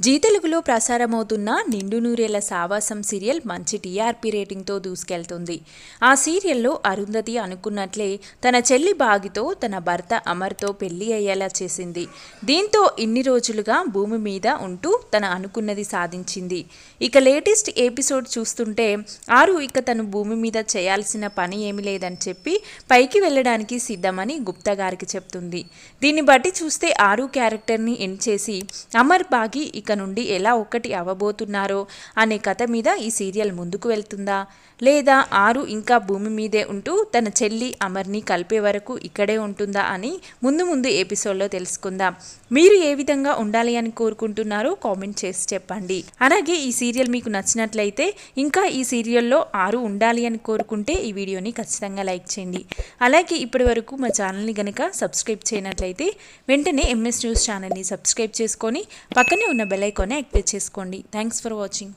G తెలుగులో ప్రసారమవుతున్న నిండు నూరేల సావాసం సీరియల్ మంచి టీఆర్పీ రేటింగ్తో దూసుకెళ్తుంది. ఆ సీరియల్లో అరుంధతి అనుకున్నట్లే తన చెల్లి బాగితో తన భర్త అమర్తో పెళ్ళి అయ్యేలా చేసింది. దీంతో ఇన్ని రోజులుగా భూమి మీద ఉంటూ తన అనుకున్నది సాధించింది. ఇక లేటెస్ట్ ఎపిసోడ్ చూస్తుంటే ఆరు ఇక తను భూమి మీద చేయాల్సిన పని ఏమీ లేదని చెప్పి పైకి వెళ్ళడానికి సిద్ధమని గుప్తా గారికి చెప్తుంది. దీన్ని బట్టి చూస్తే ఆరు క్యారెక్టర్ని ఎండ్ చేసి అమర్ బాగి ఇక నుండి ఎలా ఒక్కటి అవ్వబోతున్నారో అనే కథ మీద ఈ సీరియల్ ముందుకు వెళ్తుందా? లేదా ఆరు ఇంకా భూమి మీదే ఉంటూ తన చెల్లి అమర్ని కలిపే వరకు ఇక్కడే ఉంటుందా అని ముందు ముందు ఎపిసోడ్లో తెలుసుకుందాం. మీరు ఏ విధంగా ఉండాలి అని కోరుకుంటున్నారో కామెంట్ చేసి చెప్పండి. అలాగే ఈ సీరియల్ మీకు నచ్చినట్లయితే ఇంకా ఈ సీరియల్లో ఆరు ఉండాలి అని కోరుకుంటే ఈ వీడియోని ఖచ్చితంగా లైక్ చేయండి. అలాగే ఇప్పటి వరకు మా ఛానల్ని కనుక సబ్స్క్రైబ్ చేయనట్లయితే వెంటనే ఎంఎస్ న్యూస్ ఛానల్ని సబ్స్క్రైబ్ చేసుకొని పక్కనే ఉన్న బెల్ ఐకాన్ని యాక్టివేట్ చేసుకోండి. Thanks for watching